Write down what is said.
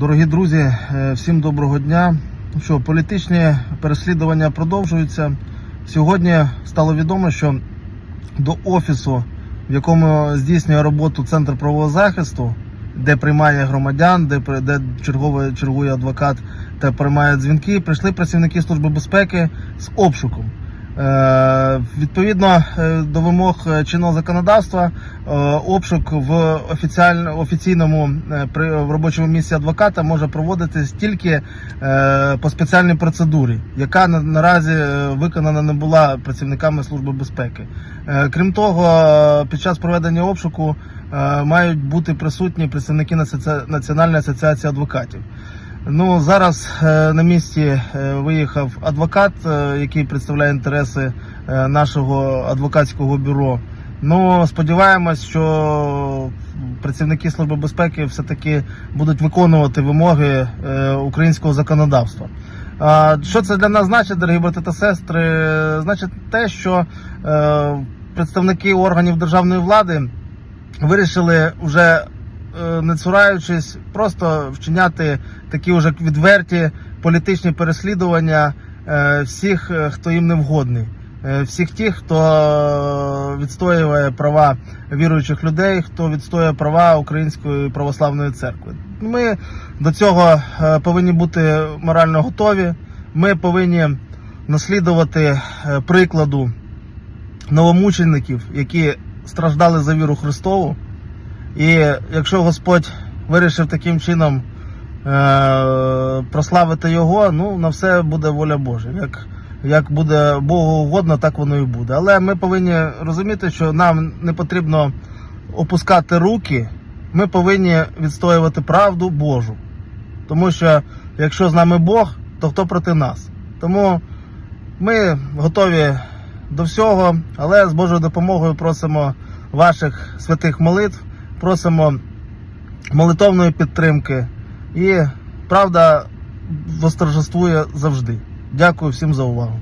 Дорогі друзі, е, всім доброго дня. Ну Що, політичні переслідування продовжуються. Сьогодні стало відомо, що до офісу, в якому здійснює роботу Центр правового захисту, де приймає громадян, де, де черговий, чергує адвокат та приймає дзвінки, прийшли працівники Служби безпеки з обшуком. Відповідно е, до вимог е, чинного законодавства, е, обшук в офіційному в робочому місці адвоката може проводитись тільки по спеціальній процедурі, яка наразі виконана не була працівниками Служби безпеки. Крім того, під час проведення обшуку мають бути присутні представники Національної асоціації адвокатів. Ну зараз е, на місці е, виїхав адвокат, е, який представляє інтереси нашого адвокатського бюро. Ну сподіваємось, що працівники служби безпеки все-таки будуть виконувати вимоги українського законодавства. Що це для нас значить, дорогі брати та сестри? Значить те, що представники органів державної влади вирішили вже не цураючись, просто вчиняти такі вже відверті політичні переслідування е, всіх, е, хто їм не вгодний. Е, Всіх тих, хто відстоює права віруючих людей, хто відстоює права Української православної церкви. Ми до цього е, повинні бути морально готові. Ми повинні наслідувати е, прикладу новомучеників, які страждали за віру Христову. І якщо Господь вирішив таким чином е- прославити його, ну на все буде воля Божа. Як, як буде Богу угодно, так воно і буде. Але ми повинні розуміти, що нам не потрібно опускати руки, ми повинні відстоювати правду Божу. Тому що якщо з нами Бог, то хто проти нас? Тому ми готові до всього, але з Божою допомогою просимо ваших святих молитв, просимо молитовної підтримки. І правда восторжествує завжди. Дякую всім за увагу.